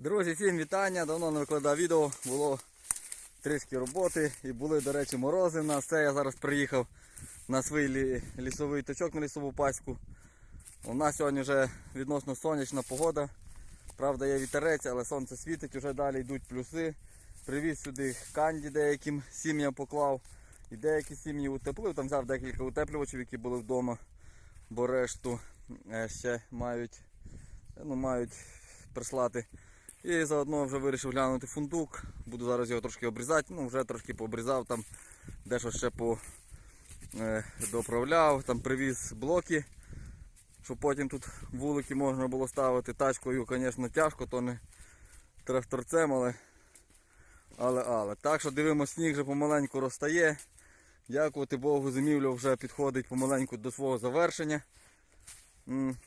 Друзі, всім вітання. Давно не викладав відео, було трішки роботи і були, до речі, морози в нас. Це я зараз приїхав на свій лісовий точок на лісову паську. У нас сьогодні вже відносно сонячна погода. Правда, є вітерець, але сонце світить, вже далі йдуть плюси. Привіз сюди канді деяким сім'ям поклав. І деякі сім'ї утеплив. Там взяв декілька утеплювачів, які були вдома, бо решту е, ще мають, ну, мають прислати. І заодно вже вирішив глянути фундук. Буду зараз його трошки обрізати. Ну, вже трошки пообрізав, там дещо ще по, е, доправляв, там привіз блоки, щоб потім тут вулики можна було ставити. Тачкою, звісно, тяжко, то не тракторцем, але, але, але. Так що дивимося, сніг вже помаленьку розтає. Дякувати Богу, зимівля вже підходить помаленьку до свого завершення.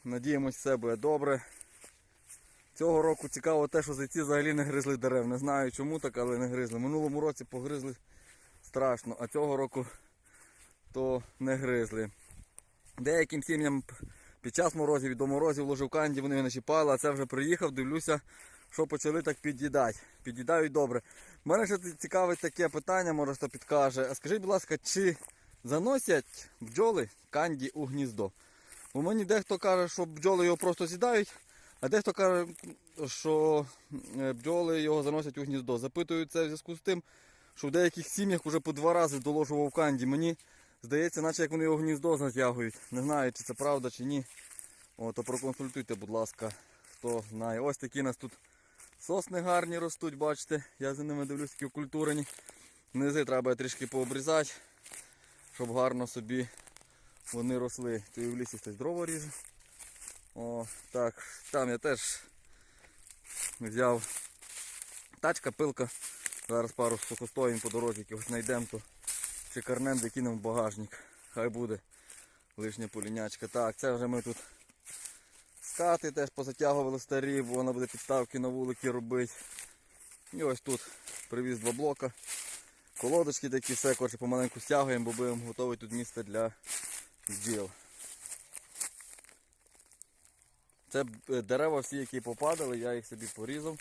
Надіємось, все буде добре. Цього року цікаво те, що зайці взагалі не гризли дерев. Не знаю чому так, але не гризли. Минулому році погризли страшно, а цього року то не гризли. Деяким сім'ям під час морозів і до морозів ложив канді, вони не чіпали, а це вже приїхав, дивлюся, що почали так під'їдати. Під'їдають добре. У мене ще цікавить таке питання, може хто підкаже. А скажіть, будь ласка, чи заносять бджоли канді у гніздо? Бо мені дехто каже, що бджоли його просто з'їдають, а дехто каже, що е, бджоли його заносять у гніздо. Запитую це в зв'язку з тим, що в деяких сім'ях вже по два рази доложував канді. Мені здається, наче як вони його гніздо затягують. Не знаю, чи це правда, чи ні. О, проконсультуйте, будь ласка, хто знає. Ось такі у нас тут сосни гарні ростуть, бачите. Я за ними дивлюсь, такі окультурені. Низи треба трішки пообрізати, щоб гарно собі вони росли. І в лісі хтось дрова ріже. О, так, там я теж взяв тачка, пилка. Зараз пару сухостоїн по дорозі якихось знайдемо, то шикарнем закинемо в багажник. Хай буде лишня полінячка. Так, це вже ми тут скати теж позатягували старі, бо вона буде підставки на вулики робити. І ось тут привіз два блока. Колодочки такі, все, коротше, помаленьку стягуємо, бо будемо готові тут місце для бджіл. Це е, дерева всі, які попадали, я їх собі порізав,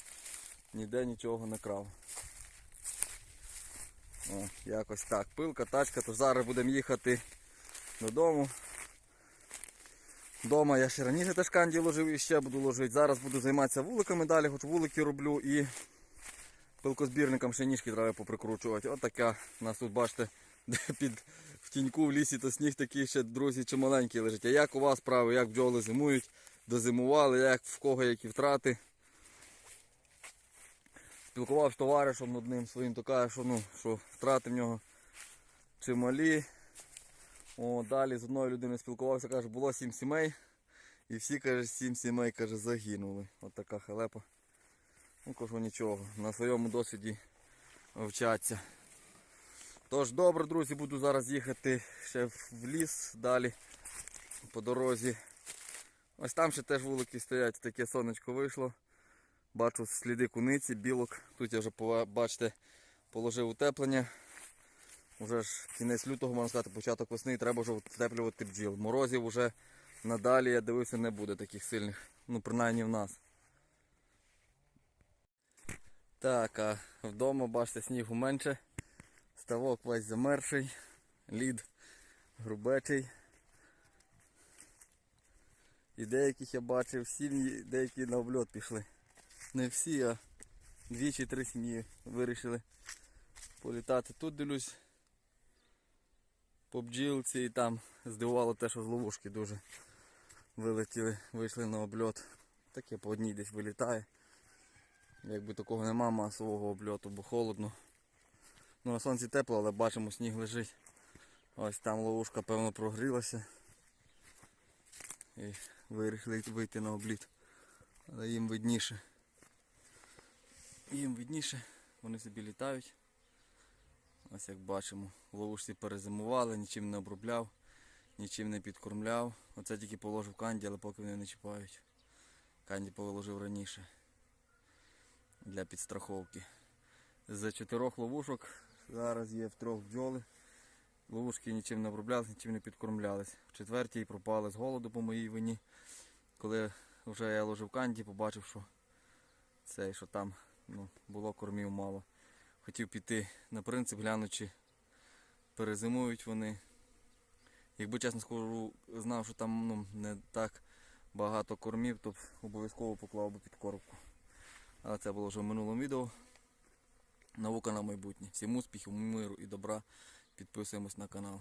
ніде нічого не крав. О, якось так. Пилка, тачка, то зараз будемо їхати додому. Дома я ще раніше теж канді ложив і ще буду ложити. Зараз буду займатися вуликами далі, хоч вулики роблю і пилкозбірникам ще ніжки треба поприкручувати. От така у нас тут, бачите, під в тіньку в лісі, то сніг такий ще, друзі, чималенький лежить. А як у вас справи, як бджоли зимують, дозимували, як в кого які втрати. Спілкувався з товаришем одним своїм, то каже, що, ну, що втрати в нього чималі. О, далі з одною людиною спілкувався, каже, було сім сімей. І всі, каже, сім сімей каже, загинули. От така халепа. Ну, кажу, нічого, на своєму досвіді вчаться. Тож добре, друзі, буду зараз їхати ще в ліс далі по дорозі. Ось там ще теж вулики стоять, таке сонечко вийшло. Бачу сліди куниці, білок. Тут я вже бачите, положив утеплення. Уже ж кінець лютого, можна сказати, початок весни, треба вже утеплювати бджіл. Морозів вже надалі, я дивився, не буде таких сильних. Ну, принаймні в нас. Так, а вдома, бачите, снігу менше. Ставок весь замерший, лід грубечий. І деяких я бачив сім'ї, деякі на обльот пішли. Не всі, а дві чи три сім'ї вирішили політати. Тут дивлюсь по бджілці і там здивувало те, що з ловушки дуже вилетіли, вийшли на обльот. Таке по одній десь вилітає. Якби такого нема масового обльоту, бо холодно. Ну на сонці тепло, але бачимо сніг лежить. Ось там ловушка певно прогрілася. І вирішили вийти на обліт. Але їм видніше. Їм видніше, вони собі літають. Ось як бачимо, ловушці перезимували, нічим не обробляв, нічим не підкормляв. Оце тільки положив канді, але поки вони не чіпають. Канді положив раніше для підстраховки. З чотирьох ловушок зараз є в трьох бджоли. Ловушки нічим не оброблялись, нічим не підкормлялись. В четвертій пропали з голоду по моїй вині. Коли вже я ложив канді, побачив, що цей, що там ну, було кормів мало. Хотів піти на принцип, глянучи, перезимують вони. Якби чесно скажу, знав, що там ну, не так багато кормів, то обов'язково поклав би під коробку. Але це було вже в минулому відео. Наука на майбутнє. Всім успіхів, миру і добра. Підписуємось на канал.